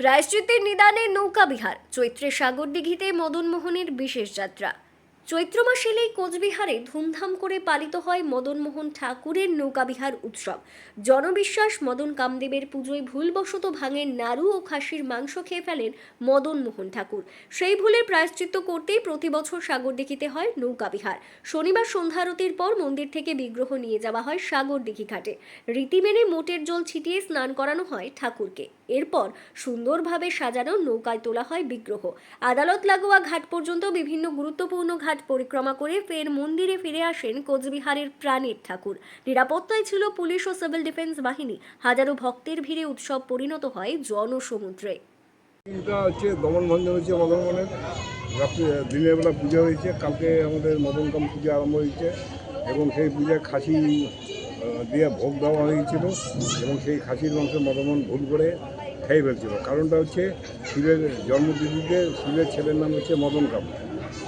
প্রায়শ্চিত্তের নিদানে নৌকা বিহার, চৈত্রে সাগর দিঘিতে মদনমোহনের বিশেষ যাত্রা। চৈত্র মাস এলেই কোচবিহারে ধুমধাম করে পালিত হয় মদনমোহন ঠাকুরের নৌকাবিহার উৎসব। জনবিশ্বাস মদন কামদেবের পুজোয় ভুলবশত ভাঙেন নাড়ু ও খাসির মাংস খেয়ে ফেলেন মদনমোহন ঠাকুর। সেই ভুলের প্রায়শ্চিত্ত করতেই প্রতি বছর সাগর দিঘিতে হয় নৌকাবিহার শনিবার সন্ধ্যা আরতির পর মন্দির থেকে বিগ্রহ নিয়ে যাওয়া হয় সাগর দিঘি ঘাটে। রীতি মেনে মোটের জল ছিটিয়ে স্নান করানো হয় ঠাকুরকে। এরপর সুন্দরভাবে সাজানো নৌকায় তোলা হয় বিগ্রহ। আদালত লাগোয়া ঘাট পর্যন্ত বিভিন্ন গুরুত্বপূর্ণ ঘাট পরিক্রমা করে ফের মন্দিরে ফিরে আসেন কোচবিহারের প্রাণের ঠাকুর। নিরাপত্তায় ছিল পুলিশ ও সিভিল ডিফেন্স বাহিনী। হাজারো ভক্তের ভিড়ে উৎসব পরিণত হয় জনসমুদ্রে। এটা হচ্ছে দমন ভঞ্জন হচ্ছে রাত্রে দিনের বেলা পূজা হয়েছে। কালকে আমাদের মদনকাম পূজা আরম্ভ হয়েছে এবং সেই পূজায় খাসি দিয়ে ভোগ দেওয়া হয়েছিল এবং সেই খাসির মাংস মদনমোহন ভুল করে খেয়ে ফেলছিল কারণটা হচ্ছে শিবের জন্মতিথিতে শিবের ছেলের নাম হচ্ছে মদনকাম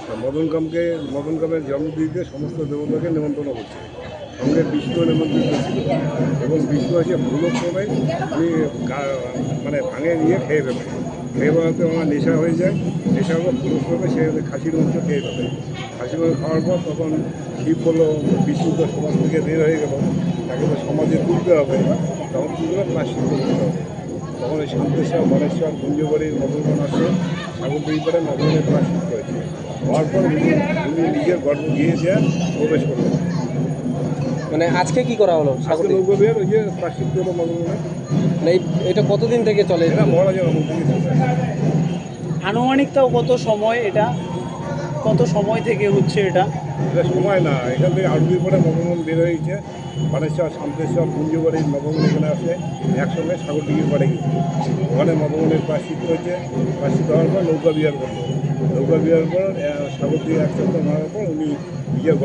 তা মদনকামকে মদনকামের জন্মতিথিতে সমস্ত দেবতাকে নিমন্ত্রণ করছে। সঙ্গে বিষ্ণু নিমন্ত্রিত ছিল। এবং বিষ্ণু আছে ভুলক্রমে উনি মানে ভাঙে নিয়ে খেয়ে ফেলে খেয়ে ফেলাতে আমার নেশা হয়ে যায়। নেশা হলে ভুলক্রমে সে খাসির মাংস খেয়ে ফেলে। খাসির মাংস খাওয়ার পর তখন শিব বলল, বিষ্ণু তো সমাজ থেকে বের হয়ে গেল। তাকে তো সমাজে তুলতে হবে। তখন কী করে প্লাস্টিক করতে হবে। তখন ওই শান্তেশ্বর গণেশ্বর কুঞ্জবাড়ির মদনগণ আসে সাগরদিঘি করে মদনের প্লাস্টিক করেছে হওয়ার পর উনি নিজের গর্ব গিয়ে দিয়ে প্রবেশ করলেন। মানে আজকে কি করা হলো ওই যে হলো মানে এই- এটা কতদিন থেকে চলে? এটা আনুমানিক তাও কত সময় এটা? কত সময় থেকে হচ্ছে এটা? এটা সময় না, এখান থেকে আরবি পরে নবমন বের হয়েছে। বানেশ্বর, শান্তেশ্বর কুঞ্জবাড়ির নবমন এখানে আসে। একসঙ্গে সাগর সাগরদিঘির পাড়ে গেছে। ওখানে নবমনের প্লাস্টিক হয়েছে। প্লাস্টিক হওয়ার পর নৌকা বিহার করল। নৌকা বিহার পর সাগর এক সপ্তাহ মারার পর উনি নিজের